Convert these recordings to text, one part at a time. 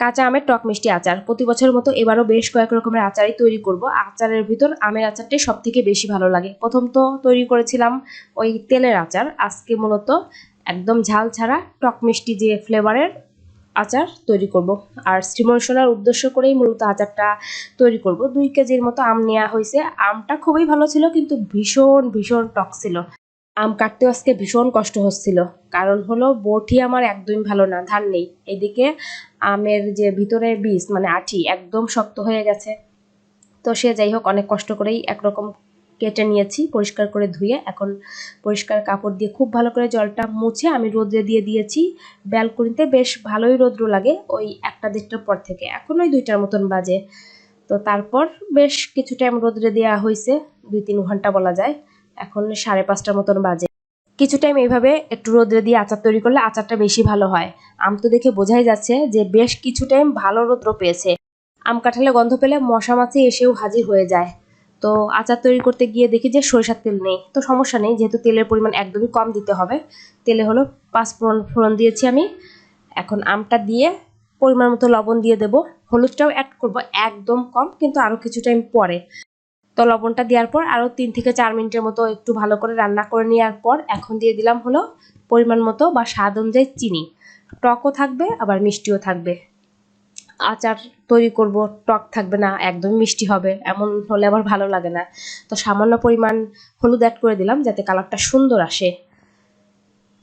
কাঁচা আমের টক মিষ্টি আচার। প্রতি বছরের মতো এবারও বেশ কয়েক রকমের আচারই তৈরি করব। আচারের ভিতর আমের আচারটাই সব থেকে বেশি ভালো লাগে। প্রথম তো তৈরি করেছিলাম ওই তেলের আচার। আজকে মূলত একদম ঝাল ছাড়া টক মিষ্টি যে ফ্লেভারের আচার তৈরি করব। আর শ্রীমর্শনার উদ্দেশ্য করেই মূলত আচারটা তৈরি করব। দুই কেজির মতো আম নেওয়া হয়েছে। আমটা খুবই ভালো ছিল, কিন্তু ভীষণ ভীষণ টক ছিল। আম কাটতে আজকে ভীষণ কষ্ট হচ্ছিল। কারণ হলো বটি আমার একদমই ভালো না, ধান নেই। এদিকে আমের যে ভিতরে বীজ মানে আঠি, একদম শক্ত হয়ে গেছে। তো সে যাই হোক, অনেক কষ্ট করেই একরকম কেটে নিয়েছি, পরিষ্কার করে ধুয়ে। এখন পরিষ্কার কাপড় দিয়ে খুব ভালো করে জলটা মুছে আমি রোদ্রে দিয়ে দিয়েছি। ব্যালকনিতে বেশ ভালোই রৌদ্র লাগে ওই একটা দেড়টার পর থেকে। এখন ওই দুইটার মতন বাজে। তো তারপর বেশ কিছু টাইম রোদ্রে দেওয়া হয়েছে দুই তিন ঘণ্টা বলা যায়। এখন সাড়ে পাঁচটার মতন বাজে। কিছু টাইম এইভাবে একটু রোদ্রে দিয়ে আচার তৈরি করলে আচারটা বেশি ভালো হয়। আম তো দেখে বোঝাই যাচ্ছে যে বেশ কিছু টাইম ভালো রৌদ্র পেয়েছে। আম কাঁঠালে গন্ধ পেলে মশা মাছি এসেও হাজির হয়ে যায়। তো আচার তৈরি করতে গিয়ে দেখি যে সরিষার তেল নেই। তো সমস্যা নেই, যেহেতু তেলের পরিমাণ একদমই কম দিতে হবে। তেলে হলো পাঁচ ফোড়ন ফোড়ন দিয়েছি আমি। এখন আমটা দিয়ে পরিমাণ মতো লবণ দিয়ে দেব। হলুদটাও অ্যাড করব একদম কম, কিন্তু আরও কিছু টাইম পরে। তো লবণটা দেওয়ার পর আরও তিন থেকে চার মিনিটের মতো একটু ভালো করে রান্না করে নেওয়ার পর এখন দিয়ে দিলাম হলো পরিমাণ মতো বা স্বাদ অনুযায়ী চিনি। টকও থাকবে, আবার মিষ্টিও থাকবে। আচার তৈরি করব, টক থাকবে না, একদম মিষ্টি হবে, এমন হলে আবার ভালো লাগে না। তো সামান্য পরিমাণ হলুদ অ্যাড করে দিলাম যাতে কালারটা সুন্দর আসে।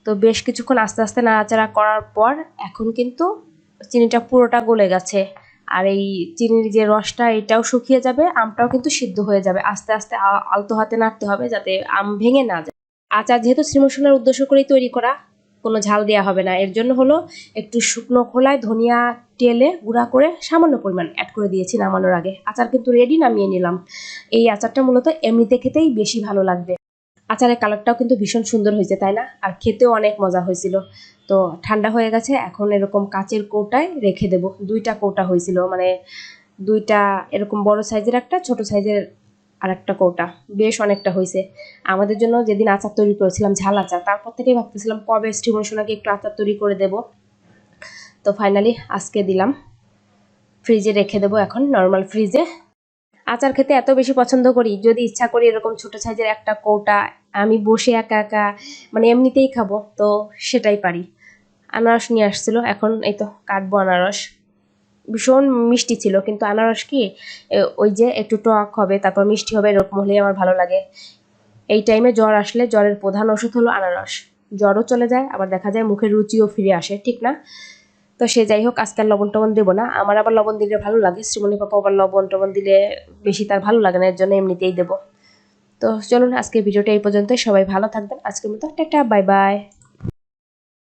তো বেশ কিছুক্ষণ আস্তে আস্তে নাড়াচাড়া করার পর এখন কিন্তু চিনিটা পুরোটা গলে গেছে। আর এই চিনির যে রসটা, এটাও শুকিয়ে যাবে, আমটাও কিন্তু সিদ্ধ হয়ে যাবে। আস্তে আস্তে আলতো হাতে নাড়তে হবে যাতে আম ভেঙে না যায়। আচার যেহেতু শ্রীমোশনের উদ্দেশ্য করেই তৈরি করা, কোনো ঝাল দেওয়া হবে না। এর জন্য হলো একটু শুকনো খোলায় ধনিয়া তেলে গুঁড়া করে সামান্য পরিমাণ অ্যাড করে দিয়েছি নামানোর আগে। আচার কিন্তু রেডি নামিয়ে নিলাম। এই আচারটা মূলত এমনিতে খেতেই বেশি ভালো লাগবে। আচারের কালারটাও কিন্তু ভীষণ সুন্দর হয়েছে, তাই না? আর খেতেও অনেক মজা হয়েছিল। তো ঠান্ডা হয়ে গেছে, এখন এরকম কাচের কৌটায় রেখে দেব। দুইটা কৌটা হয়েছিল মানে দুইটা এরকম বড় সাইজের একটা, ছোট সাইজের আর একটা কৌটা। বেশ অনেকটা হয়েছে। আমাদের জন্য যেদিন আচার তৈরি করেছিলাম, ঝাল আচার, তারপর থেকেই ভাবতেছিলাম কবে স্টিমোশনাকে একটু আচার তৈরি করে দেব। তো ফাইনালি আজকে দিলাম। ফ্রিজে রেখে দেবো এখন নর্মাল ফ্রিজে আচার খেতে এত বেশি পছন্দ করি, যদি ইচ্ছা করি এরকম ছোট সাইজের একটা কৌটা আমি বসে একা একা মানে এমনিতেই খাব, তো সেটাই পারি। আনারস নিয়ে আসছিল, এখন এই তো কাটবো আনারস। ভীষণ মিষ্টি ছিল, কিন্তু আনারস কি ওই যে একটু টক হবে, তারপর মিষ্টি হবে, এরকম হলেই আমার ভালো লাগে। এই টাইমে জ্বর আসলে জ্বরের প্রধান ওষুধ হলো আনারস। জ্বরও চলে যায়, আবার দেখা যায় মুখের রুচিও ফিরে আসে, ঠিক না? তো সে যাই হোক আজকে আর লবণ টবণ দেবো না। আমার আবার লবণ দিলে ভালো লাগে, শ্রীমণি পাপা আবার লবণ টবণ দিলে বেশি তার ভালো লাগে না, এর জন্য এমনিতেই দেবো। তো চলুন আজকে ভিডিওটা এই পর্যন্ত সবাই ভালো থাকবেন। আজকের মতো টাটা, বাই বাই।